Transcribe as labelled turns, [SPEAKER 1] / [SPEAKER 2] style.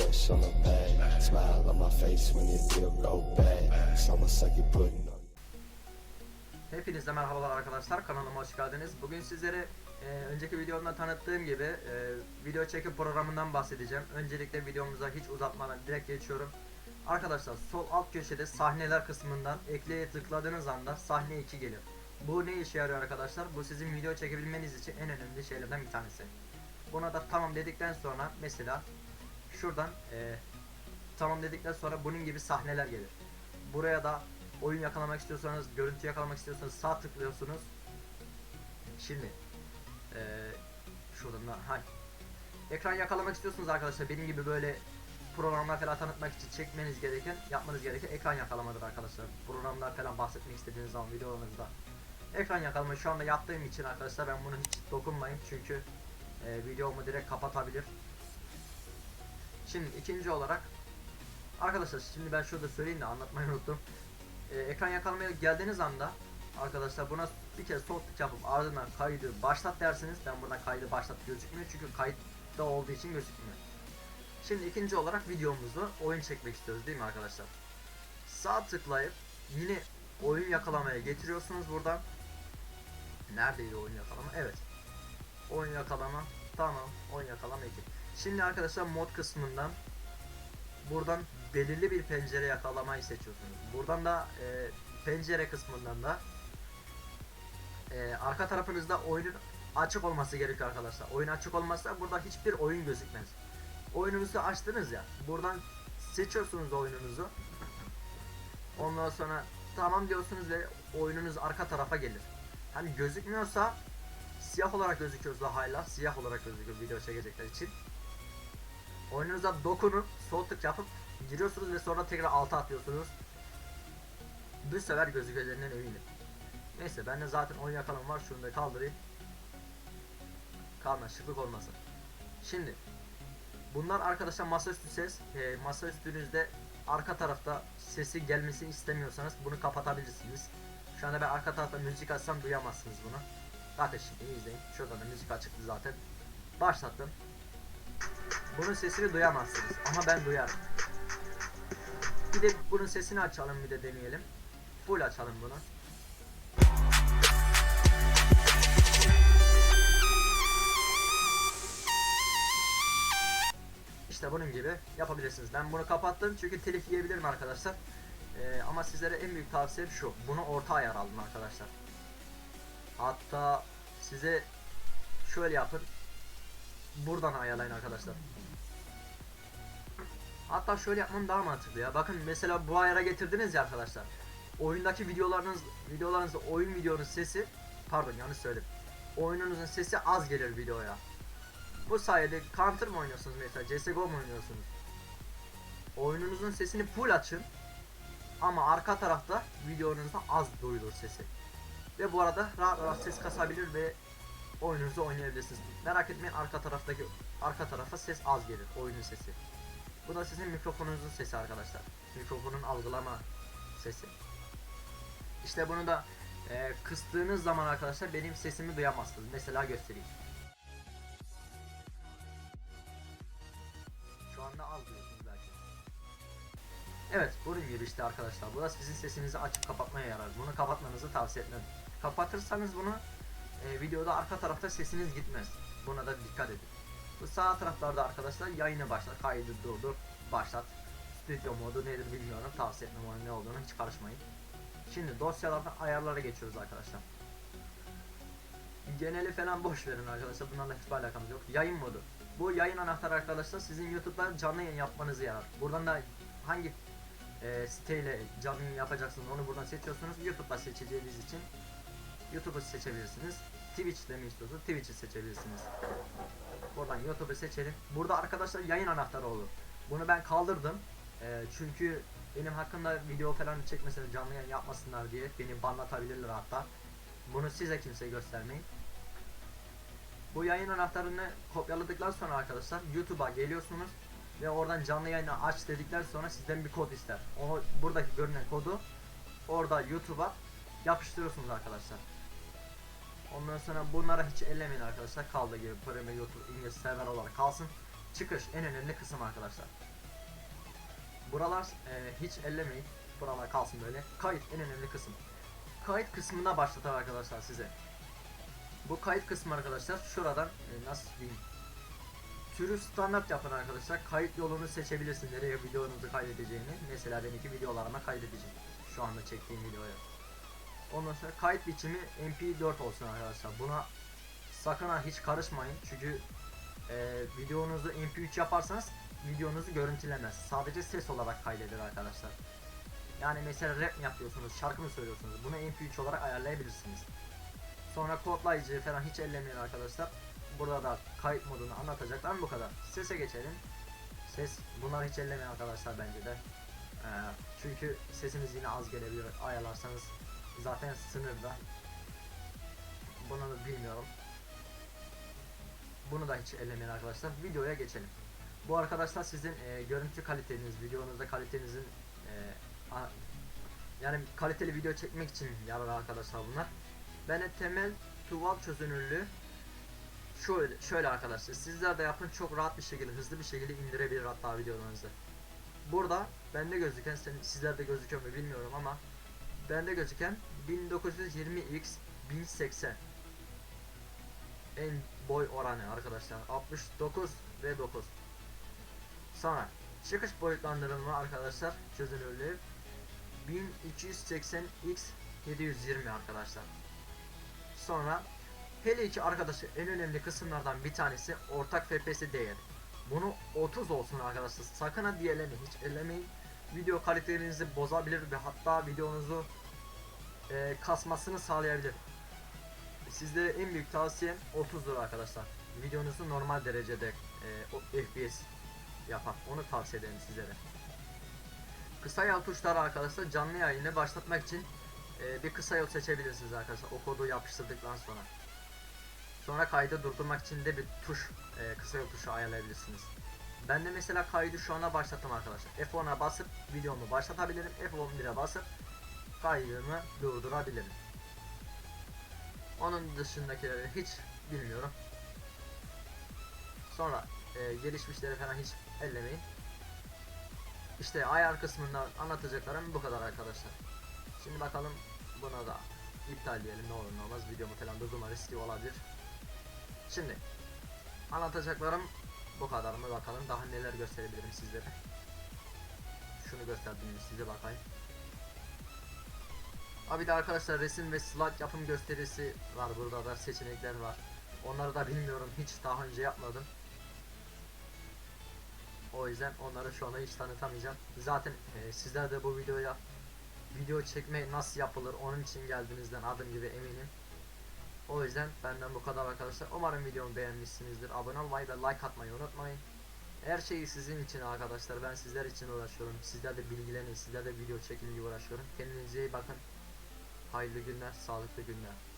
[SPEAKER 1] fresh on the pad. Smile on my face when your deal go bad. Almost like you're putting on.
[SPEAKER 2] Hepinize merhabalar arkadaşlar kanalıma hoş geldiniz. Bugün sizlere e, önceki videomda tanıttığım gibi e, video çekim programından bahsedeceğim. Öncelikle videomuza hiç uzatmadan direkt geçiyorum. Arkadaşlar sol alt köşede sahneler kısmından ekleye tıkladığınız anda sahne 2 gelir. Bu ne işe yarıyor arkadaşlar? Bu sizin video çekebilmeniz için en önemli şeylerden bir tanesi. Buna da tamam dedikten sonra mesela şuradan e, tamam dedikten sonra bunun gibi sahneler gelir. Buraya da oyun yakalamak istiyorsanız, görüntü yakalamak istiyorsanız sağ tıklıyorsunuz. Şimdi eee şuradan da hay. Ekran yakalamak istiyorsunuz arkadaşlar. Benim gibi böyle programlar falan tanıtmak için çekmeniz gereken, yapmanız gereken ekran yakalamadır arkadaşlar. Programlar falan bahsetmek istediğiniz zaman videolarınızda. Ekran yakalama şu anda yaptığım için arkadaşlar ben bunu hiç dokunmayın çünkü eee, videomu direkt kapatabilir. Şimdi ikinci olarak Arkadaşlar şimdi ben şurada söyleyeyim de anlatmayı unuttum. Ee, ekran yakalamaya geldiğiniz anda arkadaşlar buna bir kez sol yapıp ardından kaydı başlat dersiniz. Ben burada kaydı başlat gözükmüyor çünkü kayıtta olduğu için gözükmüyor. Şimdi ikinci olarak videomuzu oyun çekmek istiyoruz değil mi arkadaşlar? Sağ tıklayıp yine oyun yakalamaya getiriyorsunuz buradan. Neredeydi oyun yakalama? Evet. Oyun yakalama. Tamam. Oyun yakalama 2. Şimdi arkadaşlar mod kısmından buradan belirli bir pencere yakalamayı seçiyorsunuz. Buradan da e, pencere kısmından da e, arka tarafınızda oyunun açık olması gerekiyor arkadaşlar. Oyun açık olmazsa burada hiçbir oyun gözükmez. Oyununuzu açtınız ya. Buradan seçiyorsunuz oyununuzu. Ondan sonra tamam diyorsunuz ve oyununuz arka tarafa gelir. Hani gözükmüyorsa siyah olarak gözüküyorsa hala siyah olarak gözüküyor video çekecekler için. Oyununuza dokunup sol tık yapıp giriyorsunuz ve sonra tekrar alta atıyorsunuz. Bu sefer gözükeceğinden eminim. Neyse bende zaten oyun yakalama var şunu da kaldırayım. Karmaşıklık olmasın. Şimdi bunlar arkadaşlar masaüstü ses. E, masaüstünüzde arka tarafta sesi gelmesini istemiyorsanız bunu kapatabilirsiniz. Şu anda ben arka tarafta müzik açsam duyamazsınız bunu. Zaten şimdi izleyin. Şuradan da müzik açıktı zaten. Başlattım. Bunun sesini duyamazsınız ama ben duyarım. Bir de bunun sesini açalım bir de deneyelim. Full açalım bunu. İşte bunun gibi yapabilirsiniz. Ben bunu kapattım çünkü telif yiyebilirim arkadaşlar. Ee, ama sizlere en büyük tavsiyem şu. Bunu orta ayar alın arkadaşlar. Hatta size şöyle yapın. Buradan ayarlayın arkadaşlar. Hatta şöyle yapmam daha mantıklı ya. Bakın mesela bu ayara getirdiniz ya arkadaşlar. Oyundaki videolarınız videolarınızda oyun videonun sesi pardon yanlış söyledim. Oyununuzun sesi az gelir videoya. Bu sayede Counter mı oynuyorsunuz mesela CSGO mu oynuyorsunuz? Oyununuzun sesini full açın. Ama arka tarafta videonuzda az duyulur sesi. Ve bu arada rahat rahat ses kasabilir ve oyununuzu oynayabilirsiniz. Merak etmeyin arka taraftaki arka tarafa ses az gelir oyunun sesi. Bu da sizin mikrofonunuzun sesi arkadaşlar. Mikrofonun algılama sesi. İşte bunu da e, kıstığınız zaman arkadaşlar benim sesimi duyamazsınız. Mesela göstereyim. Şu anda az duyuyorsunuz belki. Evet bunun gibi işte arkadaşlar. Bu da sizin sesinizi açıp kapatmaya yarar. Bunu kapatmanızı tavsiye etmem. Kapatırsanız bunu e, videoda arka tarafta sesiniz gitmez. Buna da dikkat edin. Bu sağ taraflarda arkadaşlar yayını başlat, kaydı durdur, başlat. Stüdyo modu nedir bilmiyorum. Tavsiye etmem onun ne olduğunu hiç karışmayın. Şimdi dosyalardan ayarlara geçiyoruz arkadaşlar. Geneli falan boş verin arkadaşlar. Bunlarla hiçbir alakamız yok. Yayın modu. Bu yayın anahtarı arkadaşlar sizin YouTube'da canlı yayın yapmanızı yarar. Buradan da hangi e, siteyle canlı yayın yapacaksınız onu buradan seçiyorsunuz. YouTube'da seçeceğiniz için YouTube'u seçebilirsiniz. Twitch'te mi istiyorsanız Twitch'i seçebilirsiniz. Buradan YouTube'u seçelim. Burada arkadaşlar yayın anahtarı olur. Bunu ben kaldırdım. Ee, çünkü benim hakkında video falan çekmesinler, canlı yayın yapmasınlar diye beni banlatabilirler hatta. Bunu size kimse göstermeyin. Bu yayın anahtarını kopyaladıktan sonra arkadaşlar YouTube'a geliyorsunuz ve oradan canlı yayını aç dedikten sonra sizden bir kod ister. O buradaki görünen kodu orada YouTube'a yapıştırıyorsunuz arkadaşlar. Ondan sonra bunlara hiç ellemeyin arkadaşlar. Kaldığı gibi Premier YouTube İngiliz server olarak kalsın. çıkış en önemli kısım arkadaşlar. Buralar e, hiç ellemeyin. Buralar kalsın böyle. Kayıt en önemli kısım. Kayıt kısmına başlatar arkadaşlar size. Bu kayıt kısmı arkadaşlar şuradan e, nasıl diyeyim türü standart yapın arkadaşlar. Kayıt yolunu seçebilirsin. Nereye videonuzu kaydedeceğini. Mesela benimki videolarıma kaydedeceğim. Şu anda çektiğim videoya. Ondan sonra kayıt biçimi MP4 olsun arkadaşlar. Buna sakın ha hiç karışmayın. Çünkü e, videonuzu MP3 yaparsanız videonuzu görüntülemez. Sadece ses olarak kaydeder arkadaşlar. Yani mesela rap mi yapıyorsunuz, şarkı mı söylüyorsunuz? Bunu MP3 olarak ayarlayabilirsiniz. Sonra kodlayıcı falan hiç ellemeyin arkadaşlar. Burada da kayıt modunu anlatacaklar bu kadar. Sese geçelim. Ses bunlar hiç ellemeyin arkadaşlar bence de. Ee, çünkü sesiniz yine az gelebilir. Ayarlarsanız zaten sınırda. Bunu da bilmiyorum. Bunu da hiç ellemeyin arkadaşlar. Videoya geçelim. Bu arkadaşlar sizin e, görüntü kaliteniz, videonuzda kalitenizin e, a- yani kaliteli video çekmek için yarar arkadaşlar bunlar. Ben de temel tuval çözünürlüğü şöyle şöyle arkadaşlar sizler de yapın çok rahat bir şekilde hızlı bir şekilde indirebilir hatta videolarınızı. Burada bende gözüken sizlerde gözüküyor mu bilmiyorum ama bende gözüken 1920x 1080 en boy oranı arkadaşlar. 69 ve 9 sonra çıkış boyutlandırılma arkadaşlar. Çözünürlüğü 1280x 720 arkadaşlar. Sonra hele iki arkadaşlar en önemli kısımlardan bir tanesi ortak FPS değeri bunu 30 olsun arkadaşlar. Sakın ha diğerlerini hiç ellemeyin. Video kalitenizi bozabilir ve hatta videonuzu e, kasmasını sağlayabilir Sizlere en büyük tavsiyem 30'dur arkadaşlar. Videonuzu normal derecede e, FPS yapar. Onu tavsiye ederim sizlere. Kısa yol tuşları arkadaşlar canlı yayını başlatmak için e, bir kısa yol seçebilirsiniz arkadaşlar. O kodu yapıştırdıktan sonra. Sonra kaydı durdurmak için de bir tuş, e, kısa yol tuşu ayarlayabilirsiniz. Ben de mesela kaydı şu ana başlattım arkadaşlar. F10'a basıp videomu başlatabilirim. F11'e basıp kaydımı durdurabilirim. Onun dışındakileri hiç bilmiyorum. Sonra e, gelişmişleri falan hiç ellemeyin. İşte ayar kısmından anlatacaklarım bu kadar arkadaşlar. Şimdi bakalım buna da iptal diyelim ne olur ne olmaz videomu falan durdurma riski olabilir. Şimdi anlatacaklarım bu kadar mı bakalım daha neler gösterebilirim sizlere. Şunu gösterdim size bakayım. Abi de arkadaşlar resim ve slide yapım gösterisi var burada da seçenekler var. Onları da bilmiyorum hiç daha önce yapmadım. O yüzden onları şu anda hiç tanıtamayacağım. Zaten e, sizler de bu videoya video çekme nasıl yapılır onun için geldiğinizden adım gibi eminim. O yüzden benden bu kadar arkadaşlar. Umarım videomu beğenmişsinizdir. Abone olmayı ve like atmayı unutmayın. Her şeyi sizin için arkadaşlar. Ben sizler için uğraşıyorum. Sizler de bilgilenin, sizler de video çekin diye uğraşıyorum. Kendinize iyi bakın. Hayırlı günler, sağlıklı günler.